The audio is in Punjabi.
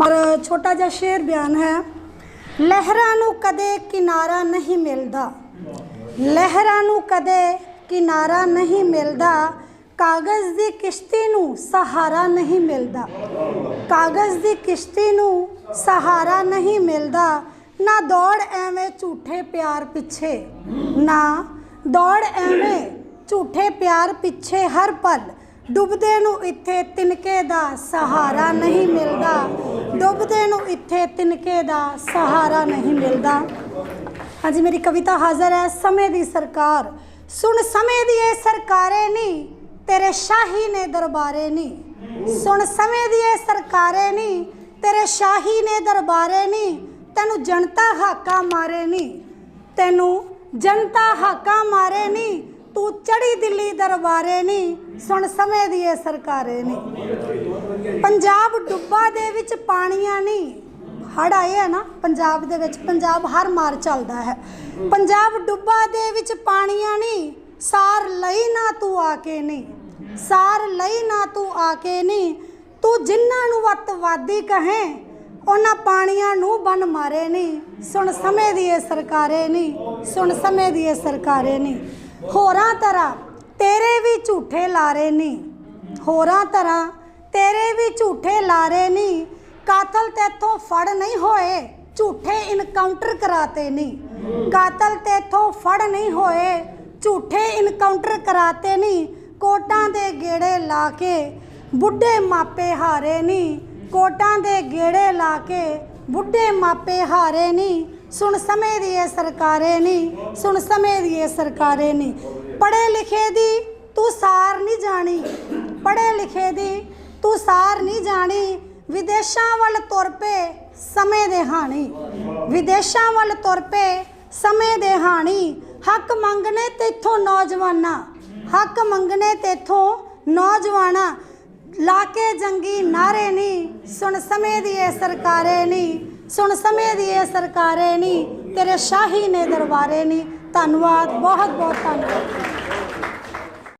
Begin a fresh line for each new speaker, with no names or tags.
ਪਰ ਛੋਟਾ ਜਿਹਾ ਸ਼ੇਰ ਬਿਆਨ ਹੈ, ਲਹਿਰਾਂ ਨੂੰ ਕਦੇ ਕਿਨਾਰਾ ਨਹੀਂ ਮਿਲਦਾ। ਲਹਿਰਾਂ ਨੂੰ ਕਦੇ ਕਿਨਾਰਾ ਨਹੀਂ ਮਿਲਦਾ। ਕਾਗਜ਼ ਦੀ ਕਿਸ਼ਤੀ ਨੂੰ ਸਹਾਰਾ ਨਹੀਂ ਮਿਲਦਾ। ਕਾਗਜ਼ ਦੀ ਕਿਸ਼ਤੀ ਨੂੰ ਸਹਾਰਾ ਨਹੀਂ ਮਿਲਦਾ। ਨਾ ਦੌੜ ਐਵੇਂ ਝੂਠੇ ਪਿਆਰ ਪਿੱਛੇ, ਨਾ ਦੌੜ ਐਵੇਂ ਝੂਠੇ ਪਿਆਰ ਪਿੱਛੇ ਹਰ ਪਲ। ਡੁੱਬਦੇ ਨੂੰ ਇੱਥੇ ਤਿਨਕੇ ਦਾ ਸਹਾਰਾ ਨਹੀਂ ਮਿਲਦਾ। ਡੁੱਬਦੇ ਨੂੰ ਇੱਥੇ ਤਿਨਕੇ ਦਾ ਸਹਾਰਾ ਨਹੀਂ ਮਿਲਦਾ। ਹਾਂਜੀ, ਮੇਰੀ ਕਵਿਤਾ ਹਾਜ਼ਰ ਹੈ। ਸਮੇਂ ਦੀ ਸਰਕਾਰ। ਸੁਣ, ਸਮੇਂ ਦੀ ਇਹ ਸਰਕਾਰੇ ਨਹੀਂ, ਤੇਰੇ ਸ਼ਾਹੀ ਨੇ ਦਰਬਾਰੇ ਨਹੀਂ। ਸੁਣ, ਸਮੇਂ ਦੀ ਇਹ ਸਰਕਾਰੇ ਨਹੀਂ, ਤੇਰੇ ਸ਼ਾਹੀ ਨੇ ਦਰਬਾਰੇ ਨਹੀਂ। ਤੈਨੂੰ ਜਨਤਾ ਹਾਕਾ ਮਾਰੇ ਨਹੀਂ। ਤੈਨੂੰ ਜਨਤਾ ਹਾਕਾ ਮਾਰੇ ਨਹੀਂ। ਤੂੰ ਚੜੀ ਦਿੱਲੀ ਦਰਬਾਰੇ ਨਹੀਂ। ਸੁਣ, ਸਮੇਂ ਦੀ ਇਹ ਸਰਕਾਰੇ ਨਹੀਂ। ਪੰਜਾਬ ਡੁੱਬਾ ਦੇ ਵਿੱਚ ਪਾਣੀਆਂ ਨਹੀਂ। ਹੜ ਆਏ ਹੈ ਨਾ, ਪੰਜਾਬ ਦੇ ਵਿੱਚ, ਪੰਜਾਬ ਹਰ ਮਾਰ ਚੱਲਦਾ ਹੈ। ਪੰਜਾਬ ਡੁੱਬਾ ਦੇ ਵਿੱਚ ਪਾਣੀਆਂ ਨਹੀਂ, ਸਾਰ ਲਈ ਨਾ ਤੂੰ ਆ ਕੇ ਨਹੀਂ। ਸਾਰ ਲਈ ਨਾ ਤੂੰ ਆ ਕੇ ਨਹੀਂ। ਤੂੰ ਜਿਨ੍ਹਾਂ ਨੂੰ ਵੱਤਵਾਦੀ ਕਹੇ, ਉਹਨਾਂ ਪਾਣੀਆਂ ਨੂੰ ਬਨ ਮਾਰੇ ਨਹੀਂ। ਸੁਣ ਸਮੇਂ ਦੀ ਇਹ ਸਰਕਾਰੇ ਨਹੀਂ, ਸੁਣ ਸਮੇਂ ਦੀ ਇਹ ਸਰਕਾਰੇ ਨਹੀਂ। ਹੋਰਾਂ ਤਰ੍ਹਾਂ ਤੇਰੇ ਵੀ ਝੂਠੇ ਲਾਰੇ ਨਹੀਂ। ਹੋਰਾਂ ਤਰ੍ਹਾਂ ਤੇਰੇ ਵੀ ਝੂਠੇ ਲਾਰੇ ਨਹੀਂ ਕਾਤਲ ਤੇਥੋਂ ਫੜ ਨਹੀਂ ਹੋਏ। ਝੂਠੇ ਇਨਕਾਊਂਟਰ ਕਰਾਤੇ ਨਹੀਂ ਕਾਤਲ ਤੇਥੋਂ ਫੜ ਨਹੀਂ ਹੋਏ। ਝੂਠੇ ਇਨਕਾਊਂਟਰ ਕਰਾਤੇ ਨਹੀਂ ਕੋਟਾਂ ਦੇ ਗੇੜੇ ਲਾ ਕੇ ਬੁੱਢੇ ਮਾਪੇ ਹਾਰੇ ਨਹੀਂ ਕੋਟਾਂ ਦੇ ਗੇੜੇ ਲਾ ਕੇ ਬੁੱਢੇ ਮਾਪੇ ਹਾਰੇ ਨਹੀਂ ਸੁਣ ਸਮੇਂ ਦੀ ਇਹ ਸਰਕਾਰੇ ਨਹੀਂ ਸੁਣ ਸਮੇਂ ਦੀ ਇਹ ਸਰਕਾਰੇ ਨਹੀਂ ਪੜੇ ਲਿਖੇ ਦੀ ਤੂੰ ਸਾਰ ਨਹੀਂ ਜਾਣੀ। ਪੜੇ ਲਿਖੇ ਦੀ ਤੂੰ ਸਾਰ ਨਹੀਂ ਜਾਣੀ। ਵਿਦੇਸ਼ਾਂ ਵੱਲ ਤੁਰ ਪਏ ਸਮੇਂ ਦੇ ਹਾਣੀ। ਵਿਦੇਸ਼ਾਂ ਵੱਲ ਤੁਰ ਪਏ ਸਮੇਂ ਦੇ ਹਾਣੀ। ਹੱਕ ਮੰਗਣੇ ਤੇਥੋਂ ਨੌਜਵਾਨਾਂ। ਹੱਕ ਮੰਗਣੇ ਤੇਥੋਂ ਨੌਜਵਾਨਾਂ। ਲਾ ਕੇ ਜੰਗੀ ਨਾਰੇ ਨਹੀਂ ਸੁਣ ਸਮੇਂ ਦੀ ਇਹ ਸਰਕਾਰੇ ਨਹੀਂ ਸੁਣ ਸਮੇਂ ਦੀ ਇਹ ਸਰਕਾਰੇ ਨਹੀਂ ਤੇਰੇ ਸ਼ਾਹੀ ਨੇ ਦਰਬਾਰੇ ਨਹੀਂ ਧੰਨਵਾਦ। ਬਹੁਤ ਬਹੁਤ ਧੰਨਵਾਦ।